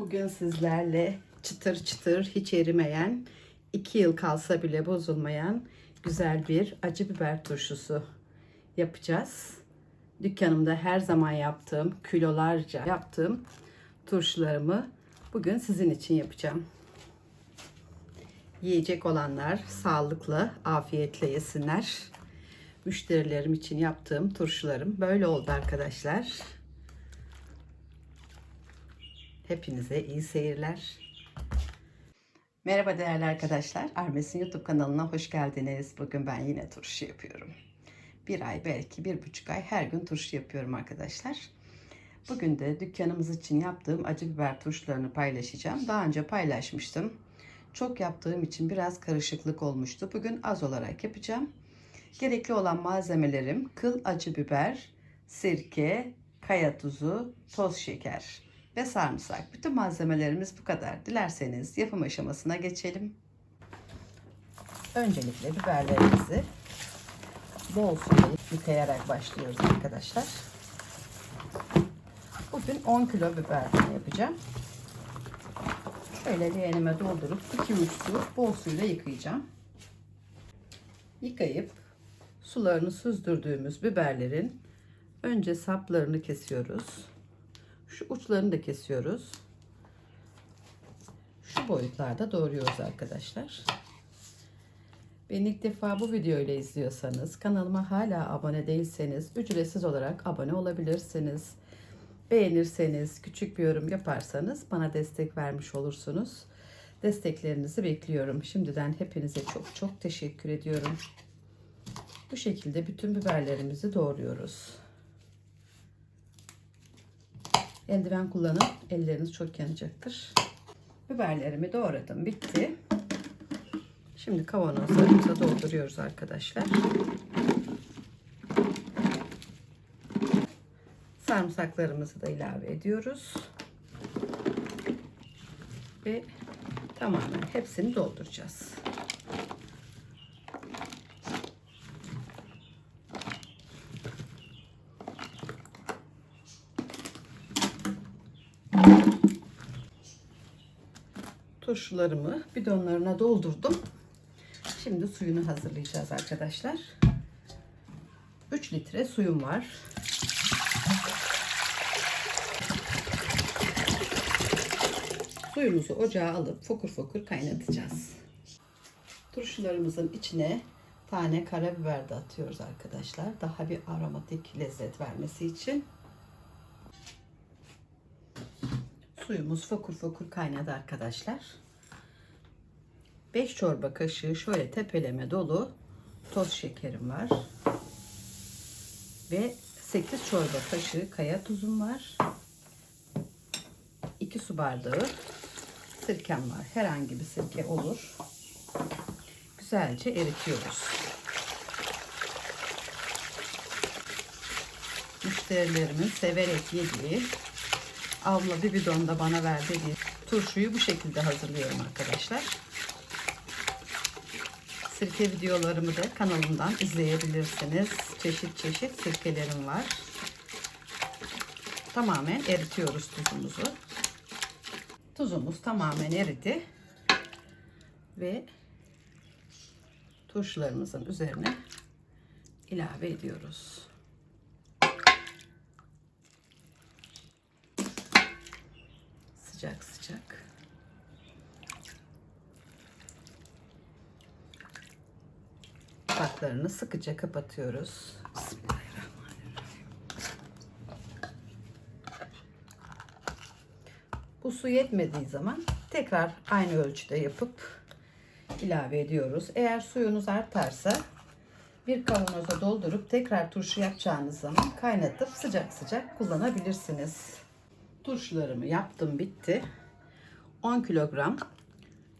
Bugün sizlerle çıtır çıtır hiç erimeyen, 2 yıl kalsa bile bozulmayan güzel bir acı biber turşusu yapacağız. Dükkanımda her zaman yaptığım, kilolarca yaptığım turşularımı bugün sizin için yapacağım. Yiyecek olanlar sağlıklı, afiyetle yesinler. Müşterilerim için yaptığım turşularım böyle oldu arkadaşlar. Hepinize iyi seyirler. Merhaba değerli arkadaşlar. Armes'in YouTube kanalına hoş geldiniz. Bugün ben yine turşu yapıyorum. Bir ay belki bir buçuk ay her gün turşu yapıyorum arkadaşlar. Bugün de dükkanımız için yaptığım acı biber turşularını paylaşacağım. Daha önce paylaşmıştım. Çok yaptığım için biraz karışıklık olmuştu. Bugün az olarak yapacağım. Gerekli olan malzemelerim kıl acı biber, sirke, kaya tuzu, toz şeker ve sarımsak. Bütün malzemelerimiz bu kadar. Dilerseniz yapım aşamasına geçelim. Öncelikle biberlerimizi bol suda yıkayarak başlıyoruz arkadaşlar. Bugün 10 kilo biberden yapacağım. Şöyle leğenime doldurup 2-3 su bol suyla yıkayacağım. Yıkayıp sularını süzdürdüğümüz biberlerin önce saplarını kesiyoruz. Şu uçlarını da kesiyoruz. Şu boyutlarda doğruyoruz arkadaşlar. Beni ilk defa bu videoyla izliyorsanız, kanalıma hala abone değilseniz ücretsiz olarak abone olabilirsiniz. Beğenirseniz, küçük bir yorum yaparsanız bana destek vermiş olursunuz. Desteklerinizi bekliyorum. Şimdiden hepinize çok çok teşekkür ediyorum. Bu şekilde bütün biberlerimizi doğruyoruz. Eldiven kullanın. Elleriniz çok yanacaktır. Biberlerimi doğradım. Bitti. Şimdi kavanozlarımıza dolduruyoruz arkadaşlar. Sarımsaklarımızı da ilave ediyoruz. Ve tamamen hepsini dolduracağız. Turşularımı bidonlarına doldurdum. Şimdi suyunu hazırlayacağız arkadaşlar. 3 litre suyum var. Suyumuzu ocağa alıp fokur fokur kaynatacağız. Turşularımızın içine tane karabiber de atıyoruz arkadaşlar. Daha bir aromatik lezzet vermesi için. Suyumuz fokur fokur kaynadı arkadaşlar. 5 çorba kaşığı şöyle tepeleme dolu toz şekerim var. Ve 8 çorba kaşığı kaya tuzum var. 2 su bardağı sirkem var. Herhangi bir sirke olur. Güzelce eritiyoruz. Müşterilerimin severek yediği abla bir bidonda bana ver dediği turşuyu bu şekilde hazırlıyorum arkadaşlar. Sirke videolarımı da kanalımdan izleyebilirsiniz. Çeşit çeşit sirkelerim var. Tamamen eritiyoruz tuzumuzu. Tuzumuz tamamen eridi. Ve turşularımızın üzerine ilave ediyoruz. Sıcak sıcak. Kapaklarını sıkıca kapatıyoruz. Bu su yetmediği zaman tekrar aynı ölçüde yapıp ilave ediyoruz. Eğer suyunuz artarsa bir kavanoza doldurup tekrar turşu yapacağınız zaman kaynatıp sıcak sıcak kullanabilirsiniz. Turşularımı yaptım bitti. 10 kilogram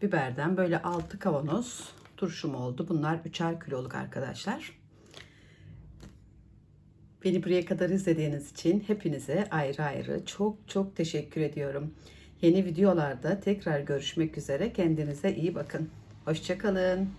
biberden böyle 6 kavanoz turşum oldu. Bunlar 3'er kiloluk arkadaşlar. Beni buraya kadar izlediğiniz için hepinize ayrı ayrı çok çok teşekkür ediyorum. Yeni videolarda tekrar görüşmek üzere. Kendinize iyi bakın. Hoşçakalın.